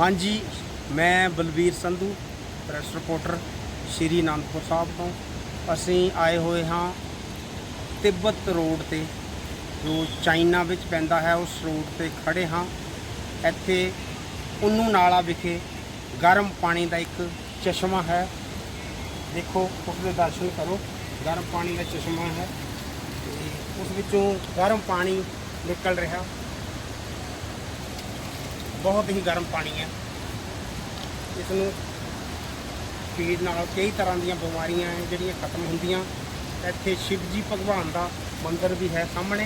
ਹਾਂਜੀ, ਮੈਂ Balvir Sandhu, press reporter, Shri Anandpur Sahib ਤੋਂ। ਅਸੀਂ ਆਏ ਹੋਏ ਹਾਂ ਤਿੱਬਤ ਰੋਡ ਤੇ, ਜੋ ਚਾਈਨਾ ਵਿੱਚ ਪੈਂਦਾ ਹੈ, ਉਸ ਰੋਡ ਤੇ ਖੜੇ ਹਾਂ। ਇੱਥੇ ਉਨੂੰ ਨਾਲਾ ਵਿਖੇ ਗਰਮ ਪਾਣੀ ਦਾ ਇੱਕ ਚਸ਼ਮਾ ਹੈ। ਦੇਖੋ, ਉਸ ਦੇ ਦਰਸ਼ਨ ਕਰੋ। ਗਰਮ ਪਾਣੀ ਦਾ ਚਸ਼ਮਾ ਹੈ। ਤੇ ਉਸ ਵਿੱਚੋਂ ਗਰਮ ਪਾਣੀ ਨਿਕਲ ਰਿਹਾ। ਬਹੁਤ ਹੀ ਗਰਮ ਪਾਣੀ ਹੈ। ਇਸ ਨੂੰ ਪੀਣ ਨਾਲ ਕਈ ਤਰ੍ਹਾਂ ਦੀਆਂ ਬਿਮਾਰੀਆਂ ਹੈ, ਜਿਹੜੀਆਂ ਖਤਮ ਹੁੰਦੀਆਂ। ਇੱਥੇ ਸ਼ਿਵ ਜੀ ਭਗਵਾਨ ਦਾ ਮੰਦਿਰ ਵੀ ਹੈ ਸਾਹਮਣੇ।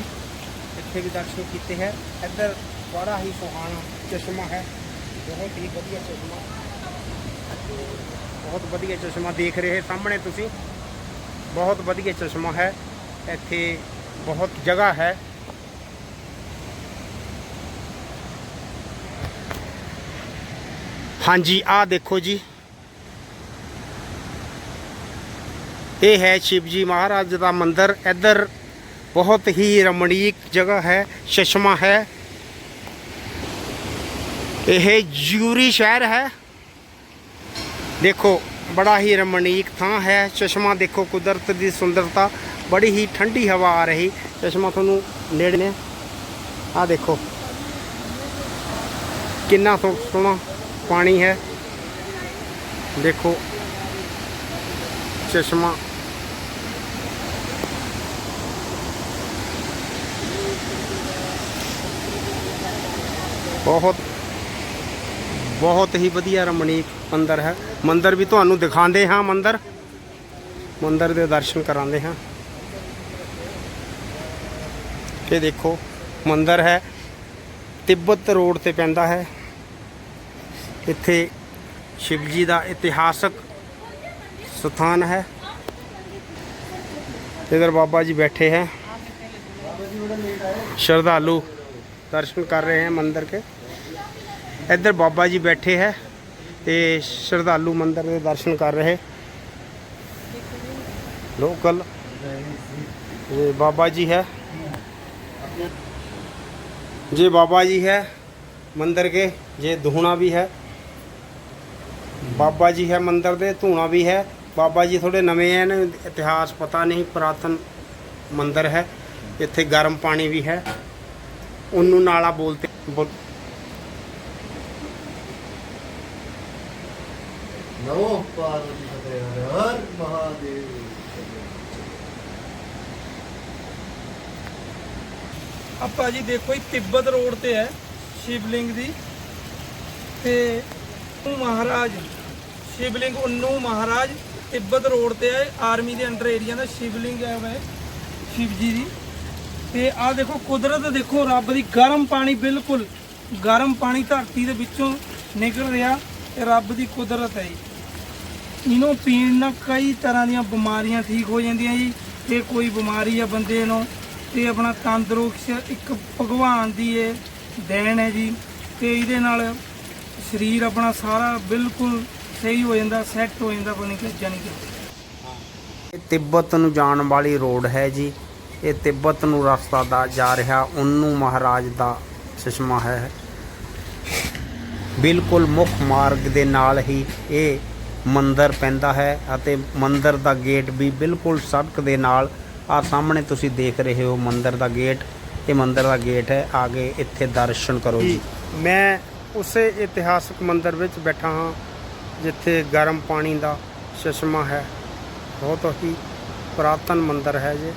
ਇੱਥੇ ਵੀ ਦਰਸ਼ਨ ਕੀਤੇ ਹੈ। ਇੱਧਰ ਬੜਾ ਹੀ ਸੁਹਾਣਾ ਚਸ਼ਮਾ ਹੈ। ਬਹੁਤ ਹੀ ਵਧੀਆ ਚਸ਼ਮਾ। ਬਹੁਤ ਵਧੀਆ ਚਸ਼ਮਾ ਦੇਖ ਰਹੇ ਸਾਹਮਣੇ ਤੁਸੀਂ। ਬਹੁਤ ਵਧੀਆ ਚਸ਼ਮਾ ਹੈ। ਇੱਥੇ ਬਹੁਤ ਜਗ੍ਹਾ ਹੈ। ਹਾਂਜੀ ਆਹ ਦੇਖੋ ਜੀ। ਇਹ ਹੈ ਸ਼ਿਵ ਜੀ ਮਹਾਰਾਜ ਦਾ ਮੰਦਿਰ। ਇੱਧਰ ਬਹੁਤ ਹੀ ਰਮਣੀਕ ਜਗ੍ਹਾ ਹੈ ਚਸ਼ਮਾ ਹੈ। ਇਹ ਜੂਰੀ ਸ਼ਹਿਰ ਹੈ। ਦੇਖੋ, ਬੜਾ ਹੀ ਰਮਣੀਕ ਥਾਂ ਹੈ। ਚਸ਼ਮਾ ਦੇਖੋ, ਕੁਦਰਤ ਦੀ ਸੁੰਦਰਤਾ। ਬੜੀ ਹੀ ਠੰਡੀ ਹਵਾ ਆ ਰਹੀ। ਚਸ਼ਮਾ ਤੁਹਾਨੂੰ ਨੇੜੇ ਨੇ। ਆ ਦੇਖੋ। ਕਿੰਨਾ ਸੋ- ਸੋਹਣਾ ਪਾਣੀ ਹੈ। ਦੇਖੋ, ਚਸ਼ਮਾ। ਬਹੁਤ ਬਹੁਤ ਹੀ ਵਧੀਆ ਰਮਣੀਕ ਮੰਦਰ ਹੈ। ਮੰਦਰ ਵੀ ਤੁਹਾਨੂੰ ਦਿਖਾਉਂਦੇ ਹਾਂ ਮੰਦਰ। ਮੰਦਰ ਦੇ ਦਰਸ਼ਨ ਕਰਾਉਂਦੇ ਹਾਂ। ਇਹ ਦੇਖੋ, ਮੰਦਰ ਹੈ। ਤਿੱਬਤ ਰੋਡ ਤੇ ਪੈਂਦਾ ਹੈ। ਇੱਥੇ ਸ਼ਿਵ ਜੀ ਦਾ ਇਤਿਹਾਸਕ ਸਥਾਨ ਹੈ। ਇਧਰ ਬਾਬਾ ਜੀ ਬੈਠੇ ਹੈ। ਸ਼ਰਧਾਲੂ ਦਰਸ਼ਨ ਕਰ ਰਹੇ ਹੈ ਮੰਦਰ ਕੇ। ਇੱਧਰ ਬਾਬਾ ਜੀ ਬੈਠੇ ਹੈ ਤੇ ਸ਼ਰਧਾਲੂ ਮੰਦਰ ਦੇ ਦਰਸ਼ਨ ਕਰ ਰਹੇ। ਲੋਕਲ ਇਹ ਬਾਬਾ ਜੀ ਹੈ। ਜੇ ਬਾਬਾ ਜੀ ਹੈ ਮੰਦਰ ਕੇ, ਜੇ ਦੁਹਣਾ ਵੀ ਹੈ ਬਾਬਾ ਜੀ ਹੈ ਮੰਦਿਰ ਦੇ, ਧੂਣਾ ਵੀ ਹੈ। ਬਾਬਾ ਜੀ ਥੋੜੇ ਨਵੇਂ ਹਨ ਇਤਿਹਾਸ ਪਤਾ ਨਹੀਂ, ਪੁਰਾਤਨ ਮੰਦਿਰ ਹੈ। ਇੱਥੇ ਗਰਮ ਪਾਣੀ ਵੀ ਹੈ। ਉਹਨੂੰ ਨਾਲਾ ਬੋਲਤੇ ਬੋਲ ਨਮੋ ਪਾਰਵਤੀ ਫਤਿਹ, ਹਰ ਮਹਾਦੇਵ ਆਪਾਂ ਜੀ ਦੇਖੋ, ਇਹ ਤਿੱਬਤ ਰੋਡ ਤੇ ਹੈ, ਸ਼ਿਵਲਿੰਗ ਦੀ। ਤੇ ਮਹਾਰਾਜ ਸ਼ਿਵਲਿੰਗ ਉੰਨੂ ਮਹਾਰਾਜ ਤਿੱਬਤ ਰੋਡ ਤੇ ਹੈ ਆਰਮੀ ਦੇ ਅੰਡਰ ਏਰੀਆ ਦਾ ਸ਼ਿਵਲਿੰਗ ਹੈ ਵੇ ਸ਼ਿਵ ਜੀ ਦੀ। ਤੇ ਆਹ ਦੇਖੋ, ਕੁਦਰਤ ਦੇਖੋ, ਰੱਬ ਦੀ ਗਰਮ ਪਾਣੀ ਬਿਲਕੁਲ, ਗਰਮ ਪਾਣੀ ਧਰਤੀ ਦੇ ਵਿੱਚੋਂ ਨਿਕਲ ਰਿਹਾ ਇਹ ਰੱਬ ਦੀ ਕੁਦਰਤ ਹੈ ਜੀ। ਇਹਨੂੰ ਪੀਣ ਨਾਲ ਕਈ ਤਰ੍ਹਾਂ ਦੀਆਂ ਬਿਮਾਰੀਆਂ ਠੀਕ ਹੋ ਜਾਂਦੀਆਂ ਜੀ। ਤੇ ਕੋਈ ਬਿਮਾਰੀ ਆ ਬੰਦੇ ਨੂੰ, ਤੇ ਆਪਣਾ ਤੰਦਰੁਸਤ ਇੱਕ ਭਗਵਾਨ ਦੀ ਇਹ ਦੇਣ ਹੈ ਜੀ। ਤੇ ਇਹਦੇ ਨਾਲ ਸਰੀਰ ਆਪਣਾ ਸਾਰਾ ਬਿਲਕੁਲ ਸਹੀ ਹੋ ਜਾਂਦਾ ਸੈੱਟ ਹੋ ਜਾਂਦਾ ਬਣੀ ਕਿ ਜਾਨੀ ਕਿ। ਇਹ ਤਿੱਬਤ ਨੂੰ ਜਾਣ ਵਾਲੀ ਰੋਡ ਹੈ ਜੀ। ਇਹ ਤਿੱਬਤ ਨੂੰ ਰਸਤਾ ਦਾ ਜਾ ਰਿਹਾ ਉਹਨੂੰ ਮਹਾਰਾਜ ਦਾ ਚਸ਼ਮਾ ਹੈ। ਬਿਲਕੁਲ ਮੁੱਖ ਮਾਰਗ ਦੇ ਨਾਲ ਹੀ ਇਹ ਮੰਦਿਰ ਪੈਂਦਾ ਹੈ ਅਤੇ ਮੰਦਿਰ ਦਾ ਗੇਟ ਵੀ ਬਿਲਕੁਲ ਸੜਕ ਦੇ ਨਾਲ। ਆ ਸਾਹਮਣੇ ਤੁਸੀਂ ਦੇਖ ਰਹੇ ਹੋ ਮੰਦਿਰ ਦਾ ਗੇਟ। ਇਹ ਮੰਦਿਰ ਦਾ ਗੇਟ ਹੈ। ਆਗੇ ਇੱਥੇ ਦਰਸ਼ਨ ਕਰੋ ਜੀ ਮੈਂ ਉਸੇ ਇਤਿਹਾਸਕ ਮੰਦਿਰ ਵਿੱਚ ਬੈਠਾ ਹਾਂ। ਜਿੱਥੇ ਗਰਮ ਪਾਣੀ ਦਾ ਚਸ਼ਮਾ ਹੈ। ਬਹੁਤ ਹੀ ਪੁਰਾਤਨ ਮੰਦਰ ਹੈ ਜੇ।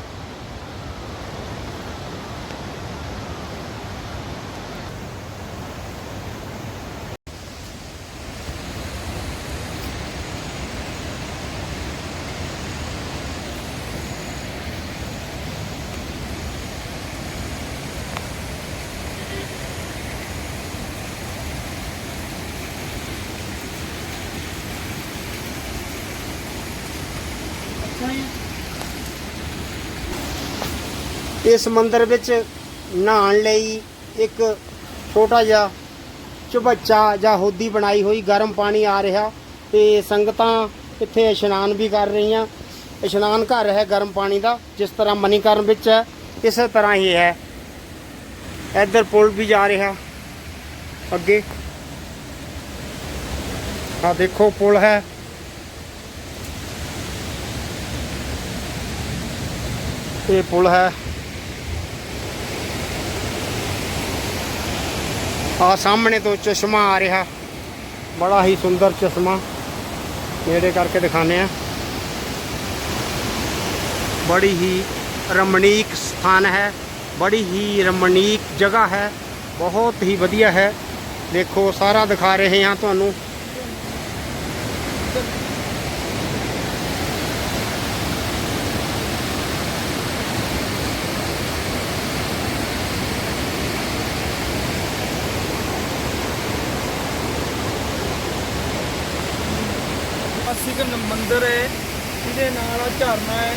ਇਸ ਮੰਦਿਰ ਵਿੱਚ ਨਹਾਉਣ ਲਈ ਇੱਕ ਛੋਟਾ ਜਿਹਾ ਚੁਬੱਚਾ ਜਾਂ ਹੋਦੀ ਬਣਾਈ ਹੋਈ ਗਰਮ ਪਾਣੀ ਆ ਰਿਹਾ ਤੇ ਸੰਗਤਾਂ ਇੱਥੇ ਇਸ਼ਨਾਨ ਵੀ ਕਰ ਰਹੀਆਂ। ਇਸ਼ਨਾਨ ਘਰ ਹੈ ਗਰਮ ਪਾਣੀ ਦਾ, ਜਿਸ ਤਰ੍ਹਾਂ ਮਨੀਕਰਨ ਵਿੱਚ ਹੈ, ਇਸੇ ਤਰ੍ਹਾਂ ਹੀ ਹੈ। ਇੱਧਰ ਪੁਲ ਵੀ ਜਾ ਰਿਹਾ ਅੱਗੇ। ਆ ਦੇਖੋ ਪੁਲ ਹੈ। ਇਹ ਪੁਲ ਹੈ। ਆ ਸਾਹਮਣੇ ਤੋਂ ਚਸ਼ਮਾ ਆ ਰਿਹਾ। ਬੜਾ ਹੀ ਸੁੰਦਰ ਚਸ਼ਮਾ। ਨੇੜੇ ਕਰਕੇ ਦਿਖਾਣੇ ਆ ਬੜੀ ਹੀ ਰਮਣੀਕ ਸਥਾਨ ਹੈ। ਬੜੀ ਹੀ ਰਮਣੀਕ ਜਗ੍ਹਾ ਹੈ। ਬਹੁਤ ਹੀ ਵਧੀਆ ਹੈ। ਦੇਖੋ, ਸਾਰਾ ਦਿਖਾ ਰਹੇ ਹਾਂ ਤੁਹਾਨੂੰ ਇਤਿਹਾਸਿਕ ਨ- ਮੰਦਿਰ ਹੈ ਇਹਦੇ ਨਾਲ ਝਰਨਾ ਹੈ,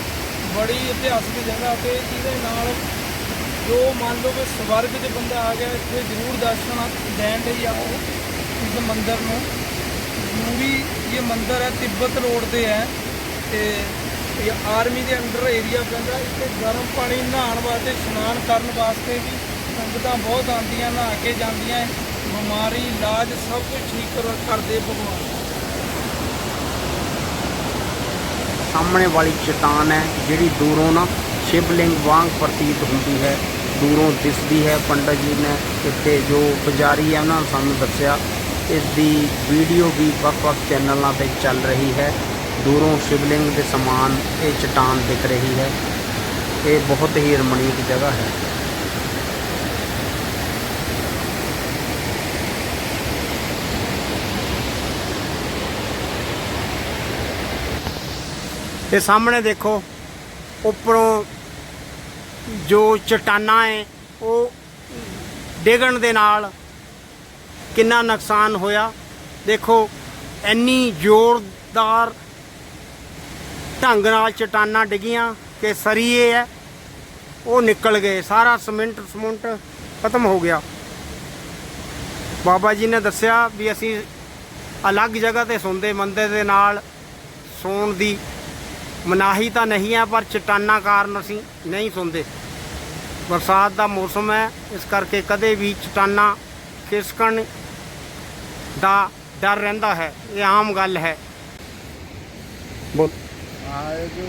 ਬੜੀ ਇਤਿਹਾਸਿਕ ਜਗ੍ਹਾ ਤੇ ਇਹਦੇ ਨਾਲ ਜੋ ਮੰਨ ਲਓ ਕਿ ਸਵਰਗ 'ਚ ਬੰਦਾ ਆ ਗਿਆ, ਇੱਥੇ ਜ਼ਰੂਰ ਦਰਸ਼ਨ ਦੇਣ ਲਈ ਆਓ ਇਸ ਮੰਦਿਰ ਨੂੰ। ਜ਼ਰੂਰੀ ਇਹ ਮੰਦਿਰ ਹੈ, ਤਿੱਬਤ ਰੋਡ ਤੇ ਹੈ ਤੇ ਇਹ ਆਰਮੀ ਦੇ ਅੰਡਰ ਏਰੀਆ ਪੈਂਦਾ, ਇੱਥੇ ਗਰਮ ਪਾਣੀ ਨਹਾਉਣ ਵਾਸਤੇ, ਇਸ਼ਨਾਨ ਕਰਨ ਵਾਸਤੇ ਵੀ ਸੰਗਤਾਂ ਬਹੁਤ ਆਉਂਦੀਆਂ, ਨਹਾ ਕੇ ਜਾਂਦੀਆਂ, ਬਿਮਾਰੀ, ਇਲਾਜ ਸਭ ਕੁਝ ਠੀਕ ਕਰਦੇ ਭਗਵਾਨ। ਸਾਹਮਣੇ ਵਾਲੀ ਚਟਾਨ ਹੈ, ਜਿਹੜੀ ਦੂਰੋਂ ਨਾ ਸ਼ਿਵਲਿੰਗ ਵਾਂਗ ਪ੍ਰਤੀਤ ਹੁੰਦੀ ਹੈ, ਦੂਰੋਂ ਦਿਸਦੀ ਹੈ। ਪੰਡਤ ਜੀ ਨੇ ਇੱਥੇ ਜੋ ਪੁਜਾਰੀ ਹੈ, ਉਹਨਾਂ ਨੇ ਸਾਨੂੰ ਦੱਸਿਆ ਇਸ ਦੀ ਵੀਡੀਓ ਵੀ ਵੱਖ-ਵੱਖ ਚੈਨਲਾਂ ਤੇ ਚੱਲ ਰਹੀ ਹੈ। ਦੂਰੋਂ ਸ਼ਿਵਲਿੰਗ ਦੇ ਸਮਾਨ ਇਹ ਚਟਾਨ ਦਿਖ ਰਹੀ ਹੈ। ਇਹ ਬਹੁਤ ਹੀ ਰਮਣੀਕ ਜਗ੍ਹਾ ਹੈ। ਇਹ ਸਾਹਮਣੇ ਦੇਖੋ, ਉੱਪਰੋਂ ਜੋ ਚਟਾਨਾਂ ਹੈ ਉਹ ਡਿੱਗਣ ਦੇ ਨਾਲ ਕਿੰਨਾ ਨੁਕਸਾਨ ਹੋਇਆ। ਦੇਖੋ, ਇੰਨੀ ਜ਼ੋਰਦਾਰ ਢੰਗ ਨਾਲ ਚਟਾਨਾਂ ਡਿੱਗੀਆਂ ਕਿ ਸਰੀਏ ਹੈ ਉਹ ਨਿਕਲ ਗਏ। ਸਾਰਾ ਸਮਿੰਟ ਸਮੁੰਟ ਖਤਮ ਹੋ ਗਿਆ। ਬਾਬਾ ਜੀ ਨੇ ਦੱਸਿਆ ਵੀ ਅਸੀਂ ਅਲੱਗ ਜਗ੍ਹਾ ਤੇ ਸੌਂਦੇ, ਮੰਦਰ ਦੇ ਨਾਲ ਸੌਣ ਦੀ ਮਨਾਹੀ ਤਾਂ ਨਹੀਂ ਹੈ ਪਰ ਚਟਾਨਾਂ ਕਾਰਨ ਅਸੀਂ ਨਹੀਂ ਸੌਂਦੇ ਬਰਸਾਤ ਦਾ ਮੌਸਮ ਹੈ ਇਸ ਕਰਕੇ ਕਦੇ ਵੀ ਚਟਾਨਾਂ ਖਿਸਕਣ ਦਾ ਡਰ ਰਹਿੰਦਾ ਹੈ ਇਹ ਆਮ ਗੱਲ ਹੈ ਬੋਲ हाँ ये जो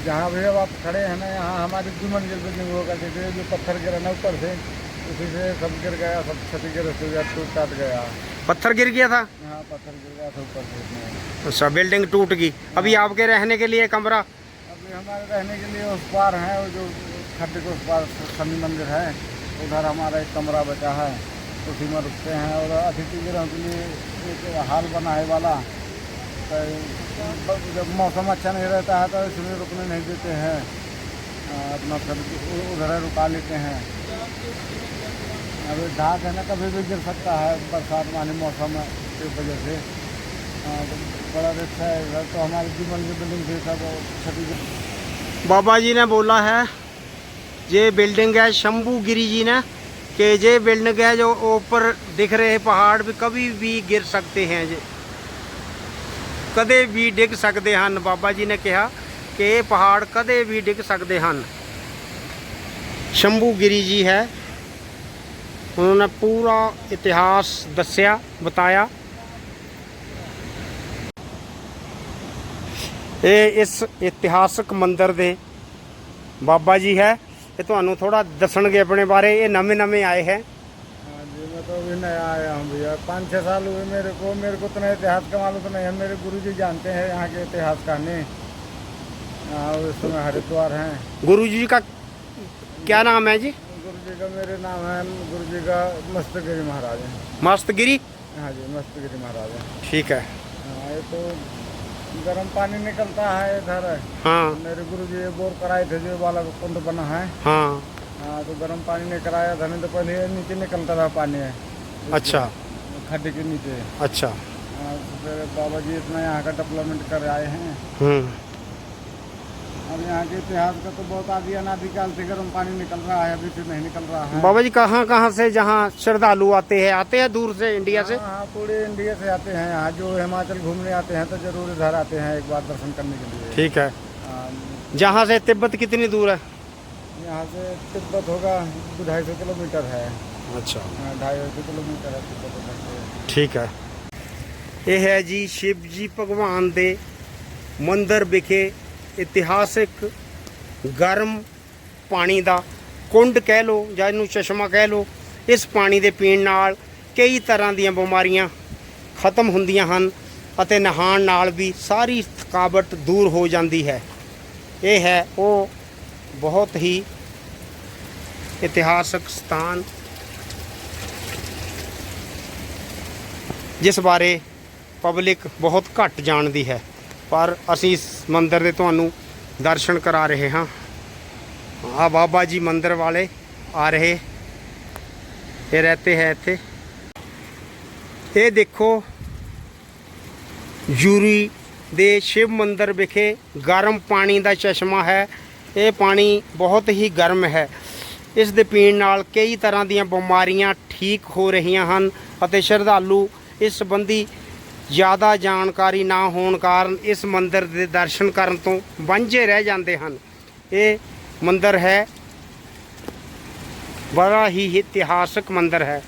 जहाँ भी अब आप खड़े हैं ना यहाँ हमारी दो मंजिल बिल्डिंग हुआ करती थी जो पत्थर गिरा ना ऊपर से उसी से सब गिर गया सब क्षतिग्रस्त हो गया टूट टाट गया पत्थर गिर गया था? यहाँ पत्थर गिर गया था ऊपर से अच्छा बिल्डिंग टूट गई। अभी आपके रहने के लिए कमरा? अभी हमारे रहने के लिए उस पार है वो जो खड्डे के उस पार शनि मंदिर है उधर हमारा एक कमरा बचा है उसी में रुकते हैं और अतिथि गृह के लिए एक हाल बना है वाला। तो जब मौसम अच्छा नहीं रहता है तो इसमें रुकने नहीं देते हैं। अपना सब उधर रुका लेते हैं। अभी ढाक है ना कभी भी गिर सकता है बरसात वाले मौसम की वजह से आ, तो बड़ा रिस्क है इधर तो हमारी जीवन की बिल्डिंग थी सब क्षति बाबा जी ने बोला है ये बिल्डिंग है शंभू गिरी जी ने कि ये बिल्डिंग है जो ऊपर दिख रहे पहाड़ भी कभी भी गिर सकते हैं जे ਕਦੇ ਵੀ ਡਿੱਗ ਸਕਦੇ ਹਨ ਬਾਬਾ ਜੀ ਨੇ ਕਿਹਾ ਕਿ ਇਹ ਪਹਾੜ ਕਦੇ ਵੀ ਡਿੱਗ ਸਕਦੇ ਹਨ ਸ਼ੰਭੂ ਗਿਰੀ ਜੀ ਹੈ ਉਹਨਾਂ ਨੇ ਪੂਰਾ ਇਤਿਹਾਸ ਦੱਸਿਆ ਬਤਾਇਆ ਇਹ ਇਸ ਇਤਿਹਾਸਕ ਮੰਦਿਰ ਦੇ ਬਾਬਾ ਜੀ ਹੈ ਇਹ ਤੁਹਾਨੂੰ ਥੋੜਾ ਦੱਸਣਗੇ ਆਪਣੇ ਬਾਰੇ ਇਹ ਨਵੇਂ ਨਵੇਂ ਆਏ ਹੈ हाँ जी मैं तो अभी नया आया हूँ भैया पाँच छः साल हुए मेरे को मेरे को उतना इतिहास का मालूम तो नहीं है मेरे गुरु जी जानते हैं यहाँ के इतिहास कहानी हाँ उस समय हरिद्वार हैं गुरु जी का क्या नाम है जी गुरु जी का मेरे नाम है गुरु जी का मस्तगिरी महाराज है मस्तगिरी हाँ जी मस्तगिरी महाराज है ठीक है हाँ ये तो गर्म पानी निकलता है इधर हाँ मेरे गुरु जी ये बोर कराए थे जो वाला कुंड बना है हाँ हाँ तो गर्म पानी नहीं कराया था नहीं तो पहले ये नीचे निकलता था पानी अच्छा खड्डे के नीचे अच्छा हाँ, तो फिर बाबा जी इतना यहाँ का डेवलपमेंट कर आए हैं हम्म अब यहाँ के इतिहास का तो बहुत आदि अनादिकाल से गर्म पानी निकल रहा है अभी से नहीं निकल रहा है बाबा जी कहाँ कहाँ से जहाँ श्रद्धालु आते हैं आते हैं दूर से इंडिया से हाँ हाँ, पूरे इंडिया से आते हैं यहाँ जो हिमाचल घूमने आते हैं तो जरूर इधर आते हैं एक बार दर्शन करने के लिए ठीक है हाँ, जहाँ से तिब्बत कितनी दूर है यहाँ से तिब्बत होगा ढाई सौ किलोमीटर है अच्छा हाँ, ढाई सौ किलोमीटर है तिब्बत उधर से ठीक है ਇਹ ਹੈ ਜੀ ਸ਼ਿਵ ਜੀ ਭਗਵਾਨ ਦੇ ਮੰਦਿਰ ਵਿਖੇ ਇਤਿਹਾਸਿਕ ਗਰਮ ਪਾਣੀ ਦਾ ਕੁੰਡ ਕਹਿ ਲੋ ਜਾਂ ਇਹਨੂੰ ਚਸ਼ਮਾ ਕਹਿ ਲੋ ਇਸ ਪਾਣੀ ਦੇ ਪੀਣ ਨਾਲ ਕਈ ਤਰ੍ਹਾਂ ਦੀਆਂ ਬਿਮਾਰੀਆਂ ਖਤਮ ਹੁੰਦੀਆਂ ਹਨ ਅਤੇ ਨਹਾਣ ਨਾਲ ਵੀ ਸਾਰੀ ਥਕਾਵਟ ਦੂਰ ਹੋ ਜਾਂਦੀ ਹੈ। ਇਹ ਹੈ ਉਹ ਬਹੁਤ ਹੀ ਇਤਿਹਾਸਕ ਸਥਾਨ ਜਿਸ ਬਾਰੇ ਪਬਲਿਕ ਬਹੁਤ ਘੱਟ ਜਾਣਦੀ ਹੈ। ਪਰ ਅਸੀਂ ਇਸ ਮੰਦਿਰ ਦੇ ਤੁਹਾਨੂੰ ਦਰਸ਼ਨ ਕਰਾ ਰਹੇ ਹਾਂ। ਆ ਬਾਬਾ ਜੀ ਮੰਦਿਰ ਵਾਲੇ ਆ ਰਹੇ। ਇਹ ਰਹਤੇ ਹੈ ਇੱਥੇ। ਇਹ ਦੇਖੋ ਯੂਰੀ ਦੇ ਸ਼ਿਵ ਮੰਦਿਰ ਵਿਖੇ ਗਰਮ ਪਾਣੀ ਦਾ ਚਸ਼ਮਾ ਹੈ। ਇਹ ਪਾਣੀ ਬਹੁਤ ਹੀ ਗਰਮ ਹੈ। ਇਸ ਦੇ ਪੀਣ ਨਾਲ ਕਈ ਤਰ੍ਹਾਂ ਦੀਆਂ ਬਿਮਾਰੀਆਂ ਠੀਕ ਹੋ ਰਹੀਆਂ ਹਨ ਅਤੇ ਸ਼ਰਧਾਲੂ ਇਸ ਸੰਬੰਧੀ ਜ਼ਿਆਦਾ ਜਾਣਕਾਰੀ ਨਾ ਹੋਣ ਕਾਰਨ ਇਸ ਮੰਦਿਰ ਦੇ ਦਰਸ਼ਨ ਕਰਨ ਤੋਂ ਵਾਂਝੇ ਰਹਿ ਜਾਂਦੇ ਹਨ। ਇਹ ਮੰਦਿਰ ਹੈ। ਬੜਾ ਹੀ ਇਤਿਹਾਸਕ ਮੰਦਿਰ ਹੈ।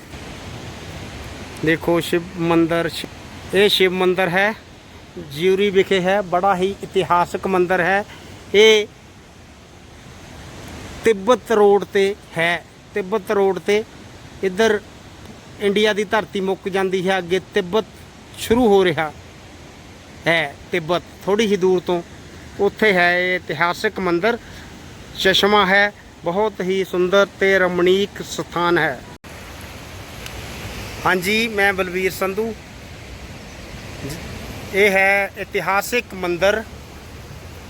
ਦੇਖੋ ਸ਼ਿਵ ਮੰਦਿਰ ਸ਼ਿ- ਇਹ ਸ਼ਿਵ ਮੰਦਿਰ ਹੈ। ਜਿਊਰੀ ਵਿਖੇ ਹੈ। ਬੜਾ ਹੀ ਇਤਿਹਾਸਕ ਮੰਦਿਰ ਹੈ। ਇਹ ਤਿੱਬਤ ਰੋਡ ਤੇ ਹੈ। ਤਿੱਬਤ ਰੋਡ ਤੇ ਇੱਧਰ ਇੰਡੀਆ ਦੀ ਧਰਤੀ ਮੁੱਕ ਜਾਂਦੀ ਹੈ। ਅੱਗੇ ਤਿੱਬਤ ਸ਼ੁਰੂ ਹੋ ਰਿਹਾ ਹੈ ਤਿੱਬਤ। ਥੋੜੀ ਹੀ ਦੂਰ ਤੋਂ ਉੱਥੇ ਹੈ ਇਹ ਇਤਿਹਾਸਕ ਮੰਦਿਰ। ਚਸ਼ਮਾ ਹੈ, ਬਹੁਤ ਹੀ ਸੁੰਦਰ ਤੇ ਰਮਣੀਕ ਸਥਾਨ ਹੈ। ਹਾਂਜੀ, ਮੈਂ ਬਲਵੀਰ ਸੰਧੂ। ਇਹ ਹੈ ਇਤਿਹਾਸਿਕ ਮੰਦਿਰ,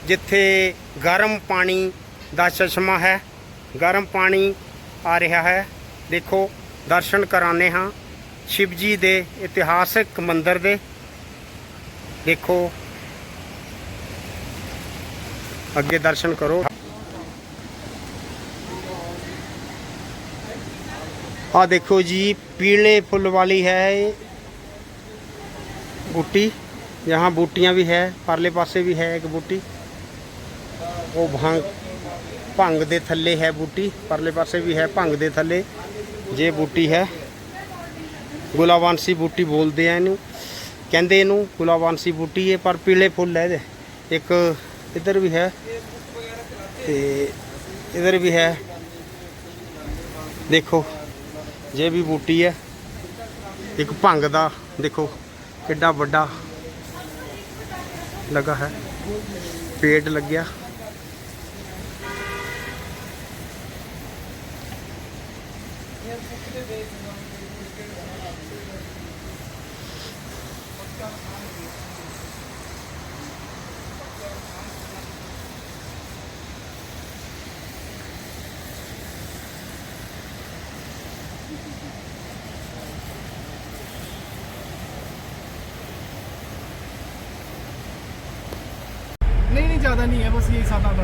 ਜਿੱਥੇ ਗਰਮ ਪਾਣੀ ਦਾ ਚਸ਼ਮਾ ਹੈ। ਗਰਮ ਪਾਣੀ ਆ ਰਿਹਾ ਹੈ। ਦੇਖੋ, ਦਰਸ਼ਨ ਕਰਾਣੇ ਹਾਂ। ਸ਼ਿਵ ਜੀ ਦੇ ਇਤਿਹਾਸਿਕ ਮੰਦਿਰ ਦੇ ਦੇਖੋ ਅੱਗੇ ਦਰਸ਼ਨ ਕਰੋ ਆ ਦੇਖੋ ਜੀ पीले फुल वाली है ये बूटी यहाँ बूटियाँ भी है परले पासे भी है एक बूटी ਉਹ ਭੰਗ ਭੰਗ ਦੇ ਥੱਲੇ ਹੈ ਬੂਟੀ ਪਰਲੇ ਪਾਸੇ ਵੀ ਹੈ ਭੰਗ ਦੇ ਥੱਲੇ ਜੇ ਬੂਟੀ ਹੈ ਗੁਲਾਬਾਂਸੀ ਬੂਟੀ ਬੋਲਦੇ ਆ ਇਹਨੂੰ। ਕਹਿੰਦੇ ਇਹਨੂੰ ਗੁਲਾਬਾਂਸੀ ਬੂਟੀ ਹੈ ਪਰ ਪੀਲੇ ਫੁੱਲ ਹੈ ਇਹਦੇ। ਇੱਕ ਇੱਧਰ ਵੀ ਹੈ ਤੇ ਇਧਰ ਵੀ ਹੈ। ਦੇਖੋ, ਜੇ ਵੀ ਬੂਟੀ ਹੈ, ਇੱਕ ਭੰਗ ਦਾ, ਦੇਖੋ ਕਿੱਡਾ ਵੱਡਾ ਲੱਗਾ ਹੈ। ਪੇੜ ਲੱਗਿਆ। नहीं नहीं ज़्यादा नहीं है बस यही सात आठ